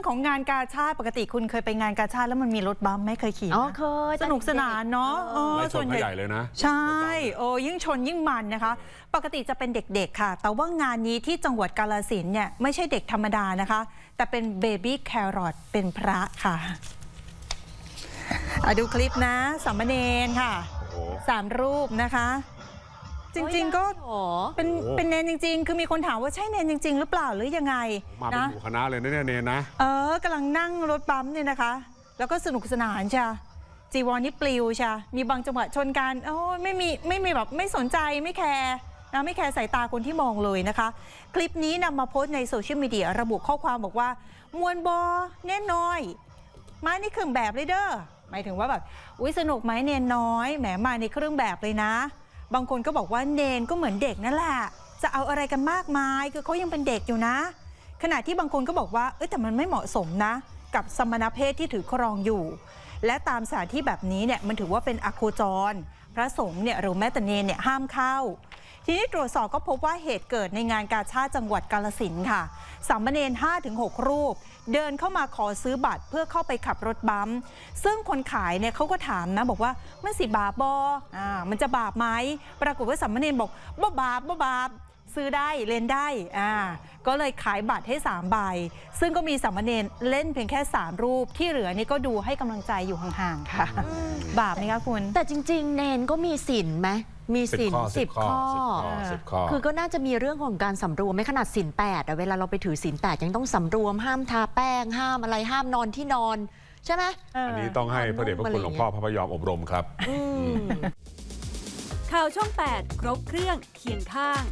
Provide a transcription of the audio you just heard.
รื่องของงานกาชาติปกติคุณเคยไปงานกาชาติแล้วมันมีรถบัมป์ไหม่เคยขี่อ๋อไหมเคยสนุกสนานเนาะเออไล่ชส่นวนเขาใหใหญ่ญ่เลยนะ ใช่โอ้ยิ่งชนยิ่งมันนะคะ ปกติจะเป็นเด็กๆค่ะ แต่ว่างานนี้ที่จังหวัดกาลสินธุ์เนี่ยไม่ใช่เด็กธรรมดานะคะ แต่เป็นเบบี้แครอทเป็นพระค่ะอะดูคลิปนะสามเณรค่ะโอ้โหสามรูปนะคะ จริง ๆ ก็โอ้เป็นโอ้เป็นเนนจริง ๆ คือมีคนถามว่าใช่เนนจริง ๆ หรือเปล่าหรือยังไงมาเป็นนะหมู่คณะเลยนะเนี่ยเนนนะ เออกำลังนั่งรถบัมป์เนี่ยนะคะ แล้วก็สนุกสนานใช่จีวรนี่ปลิวใช่มีบางจังหวะชนกันโอ้ยไม่มีไม่มีแบบไม่สนใจไม่แคร์นะไม่แคร์สายตาคนที่มองเลยนะคะ คลิปนี้นำมาโพสต์ในโซเชียลมีเดียระบุข้อความบอกว่ามวนบอแน่น้อย มาในเครื่องแบบเลยเด้อหมายถึงว่าแบบอุ้ยสนุกไหมเนนน้อยแหมมาในเครื่องแบบเลยนะ บางคนก็บอกว่าเนนก็เหมือนเด็กนั่นแหละ จะเอาอะไรกันมากมาย คือเขายังเป็นเด็กอยู่นะ ขณะที่บางคนก็บอกว่าเอ้แต่มันไม่เหมาะสมนะ กับสมณเพศที่ถือครองอยู่ และตามสถานที่แบบนี้เนี่ยมันถือว่าเป็นอโคจร พระสงฆ์เนี่ยหรือแม้แต่เนนเนี่ยห้ามเข้า ทีนี้ตรวจสอบก็พบว่าเหตุเกิดในงานกาชาติจังหวัดกาลสินค่ะสามเณร5-6 รูป เดินเข้ามาขอซื้อบัตรเพื่อเข้าไปขับรถบัมซึ่งคนขายเนี่ยเขาก็ถามนะ บอกว่ามันสิบาปบอ่ามันจะบาปไหมปรากฏว่าสามเณรบอกบ่บาปบ่บาป ซื้อได้เล่นได้อ่าก็เลยขายบัตรให้ 3 ใบ ซึ่งก็มีสามเณรเล่นเพียงแค่ 3 รูปที่เหลือนี่ก็ดูให้กำลังใจอยู่ห่างๆค่ะ บาปไหมคะคุณ แต่จริง ๆ เนนก็มีศีลไหมมีศีลสิสิบบข้อข้อสิบข้อ คือก็น่าจะมีเรื่องของการสำรวมไม่ขนาดศีลแปดอะเวลาเราไปถือศีลแปดยังต้องสำรวมห้ามทาแป้ง ห้ามอะไรห้ามนอนที่นอน ใช่ไหมอันนี้ต้องให้พระเดชพระคุณหลวงพ่อพระพยอมอบรมครับอืมข่าวช่อง 8 ครบเครื่องเคียงข้าง